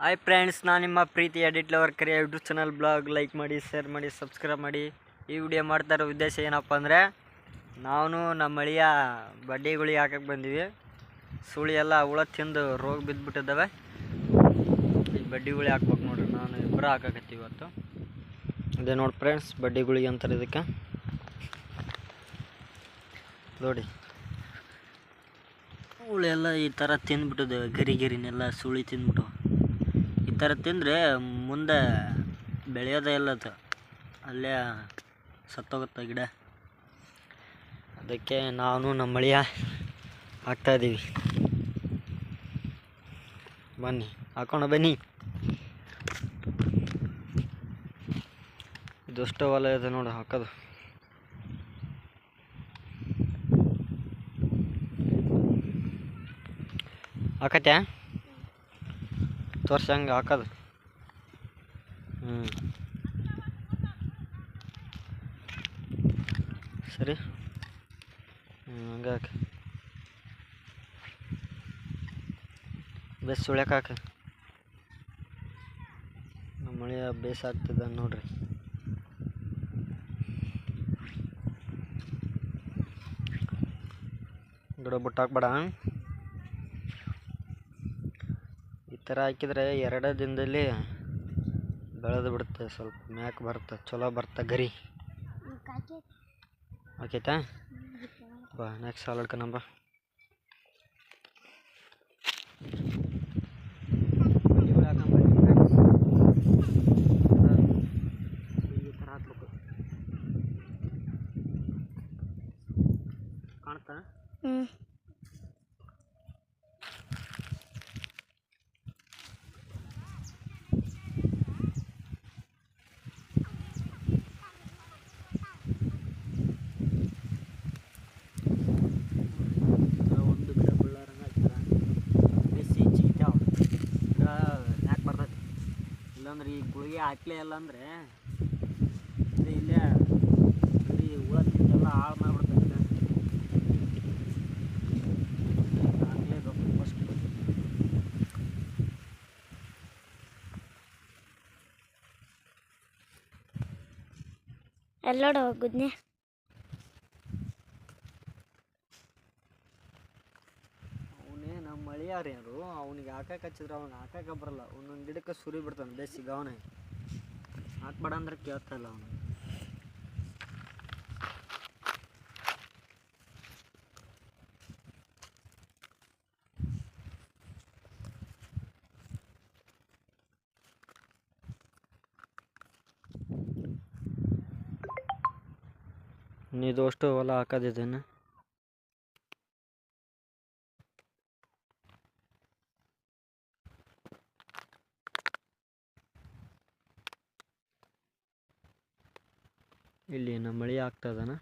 Hi friends ನಾನು ನಿಮ್ಮ Preethi edit lover ಕರೆ. ಯೂಟ್ಯೂಬ್ ಚಾನಲ್ ಬ್ಲಾಗ್ ಲೈಕ್ ಮಾಡಿ ಶೇರ್ ಮಾಡಿ ಸಬ್ಸ್ಕ್ರೈಬ್ ಮಾಡಿ. ಈ ವಿಡಿಯೋ ಮಾಡ್ತಾ ಇರೋ ಉದ್ದೇಶ ಏನಪ್ಪ ಅಂದರೆ, ನಾನು ನಮ್ಮ ಅಳಿಯ ಬಡ್ಡಿಗಳಿಗೆ ಹಾಕಕ್ಕೆ ಬಂದೀವಿ. ಸುಳಿ ಎಲ್ಲ ಹುಳ ತಿಂದು ರೋಗ ಬಿದ್ದುಬಿಟ್ಟಿದ್ದಾವೆ ಈ ಬಡ್ಡಿಗುಳಿ ಹಾಕ್ಬೇಕು ನೋಡ್ರಿ, ನಾನು ಇಬ್ಬರು ಹಾಕಕತ್ತೀವಿ ಇವತ್ತು. ಅದೇ ನೋಡಿ ಫ್ರೆಂಡ್ಸ್ ಬಡ್ಡಿಗುಳಿಗೆ ಅಂತಾರೆ ಇದಕ್ಕೆ. ನೋಡಿ. ಹುಳೆಲ್ಲ ಈ ಥರ ತಿಂದ್ಬಿಟ್ಟಿದ್ದಾವೆ, ಗರಿ ಗರಿನೆಲ್ಲ ಸುಳಿ ತಿಂದ್ಬಿಟ್ಟು. ಥರ ತಿಂದರೆ ಮುಂದೆ ಬೆಳೆಯೋದೇ ಇಲ್ಲ ಅದು. ಅಲ್ಲೇ ಸತ್ತೋಗುತ್ತೆ ಗಿಡ. ಅದಕ್ಕೆ ನಾನು ನಮ್ಮ ಮಳಿಯ ಹಾಕ್ತಾಯಿದ್ದೀವಿ ಬನ್ನಿ, ಹಾಕೋಣ, ಬನ್ನಿ. ಇದಷ್ಟು ಹೊಲ ಇದೆ ನೋಡಿ, ಹಾಕೋದು. ಹಾಕತ್ಯಾ? ತೋರ್ಸಿ ಹಂಗೆ ಹಾಕೋದು. ಹ್ಞೂ ಸರಿ. ಹ್ಞೂ ಹಂಗೆ ಹಾಕಿ. ಬೇಸ್ ಸುಳ್ಯಕ್ಕೆ ಹಾಕಿ. ನಮ್ಮ ಮಳೆಯ ಬೇಸ್ ಆಗ್ತದ ನೋಡ್ರಿ. ಗಿಡ ಬಿಟ್ಟು ಹಾಕ್ಬೇಡ ಈ ಥರ ಹಾಕಿದ್ರೆ ಎರಡು ದಿನದಲ್ಲಿ ಬೆಳೆದು ಬಿಡುತ್ತೆ. ಸ್ವಲ್ಪ ಮ್ಯಾಕ್ ಬರುತ್ತೆ ಚಲೋ ಬರುತ್ತೆ ಗರಿ. ಓಕೆತಾ ಬಾ ನೆಕ್ಸ್ಟ್ ಸಾಲ ಹಿಡ್ಕೊಂಬ ಕಾಣ್ತಾ ಒಂದು ಗಿಡ ಬಳ್ಳಾರಂಗೆ ಹಾಕ್ತಾರ ಬೇಸಿ ಚಿಗಿತಾವ ಗಿಡ ಯಾಕೆ ಬರ್ತೈತಿ ಇಲ್ಲಾಂದ್ರೆ ಈ ಗುಳಿಗೆ ಹಾಕ್ಲೇ ಇಲ್ಲ ಅಂದರೆ ಇಲ್ಲ ಬರೀ ಹುಳ ತಿಂದೆಲ್ಲ ಹಾಳು ಮಾಡಿಬಿಡ್ತೈತೆ. ಹಾಕ್ಲೇಬೇಕು ಫಸ್ಟ್ ಎಲ್ಲೋಡ ಹೋಗುದ್ನೆ ಅವನೇ ನಮ್ಮ ಮಳಿಯಾರ ಯಾರು ಅವ್ನಿಗೆ ಹಾಕಕ್ಕೆ ಹಚ್ಚಿದ್ರೆ ಅವ್ನಿಗೆ ಹಾಕಕ್ಕೆ ಬರಲ್ಲ. ಒಂದೊಂದು ಗಿಡಕ್ಕೆ ಸುರಿ ಬಿಡ್ತಾನೆ ಬೇಸಿಗೆ ಅವನೇ ಹಾಕ್ಬೇಡ ಅಂದ್ರೆ ಕೇಳ್ತಾ ಇಲ್ಲ ಅವನು. ಇದು ಅಷ್ಟು ಹೊಲ ಹಾಕೋದಿದ್ದೇನೆ? ಇಲ್ಲಿ ನಮ್ಮ ಮಳೆ ಆಗ್ತದನ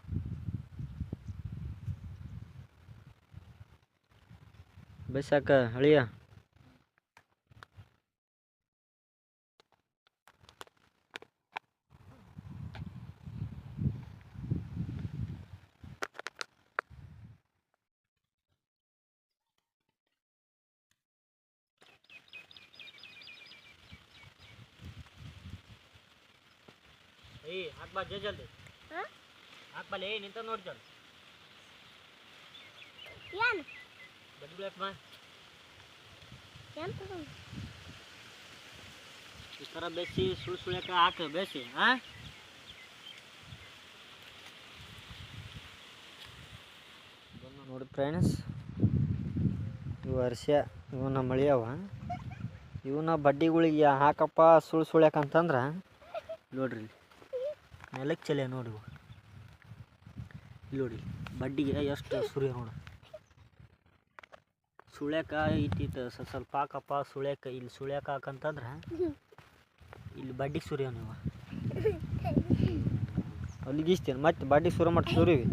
ಬೈಸಾಕ ಹಳಿಯ ಏಯ್ ಹಾಕ್ಬಾ ಜೆ ಜಲ್ದಿ. ಹಾಕ್ಬಲ್ಲ ಏಯ್ ನಿಂತ ನೋಡಿ ಚಲ್ ಏನು? ಬಡ್ಡಿ ಬಿಡಕ್ ಬಾ ಏನು ತಗೊಂಡು? ಈ ಥರ ಬೇಸಿ ಸುಳ್ ಸುಳ್ಯಾಕ ಹಾಕು ಬೇಸಿ ಹಾಂ? ನೋಡಿ ಫ್ರೆಂಡ್ಸ್ ಇವು ಅರ್ಶ ಇವು ನಮ್ಮ ಮಳಿಯವ ಇವನ್ನ ಬಡ್ಡಿಗಳಿಗೆ ಹಾಕಪ್ಪ ಸುಳ್ ಸುಳ್ಯಾಕ ಅಂತಂದ್ರೆ ನೋಡ್ರಿ. ನೆಲಕ್ಕೆ ಚಲೆ ನೋಡಿ ಇವು. ಇಲ್ಲಿ ನೋಡಿ ಬಡ್ಡಿಗೆ ಎಷ್ಟು ಸುರಿಯ ನೋಡು. ಸುಳ್ಯಾಕ ಇಟ್ಟಿತ್ತು ಸ್ವಲ್ಪ ಸ್ವಲ್ಪ ಹಾಕಪ್ಪ ಸುಳ್ಯಾಕ ಇಲ್ಲಿ ಸುಳ್ಯಾಕ ಹಾಕಂತಂದ್ರೆ ಇಲ್ಲಿ ಬಡ್ಡಿಗೆ ಸುರಿಯವ ನೀವು. ಅಲ್ಲಿಗೆ ಇಸ್ತೇನೆ ಮತ್ತೆ ಬಡ್ಡಿ ಸುರ ಮಾಡಿ ಸುರಿವಿ.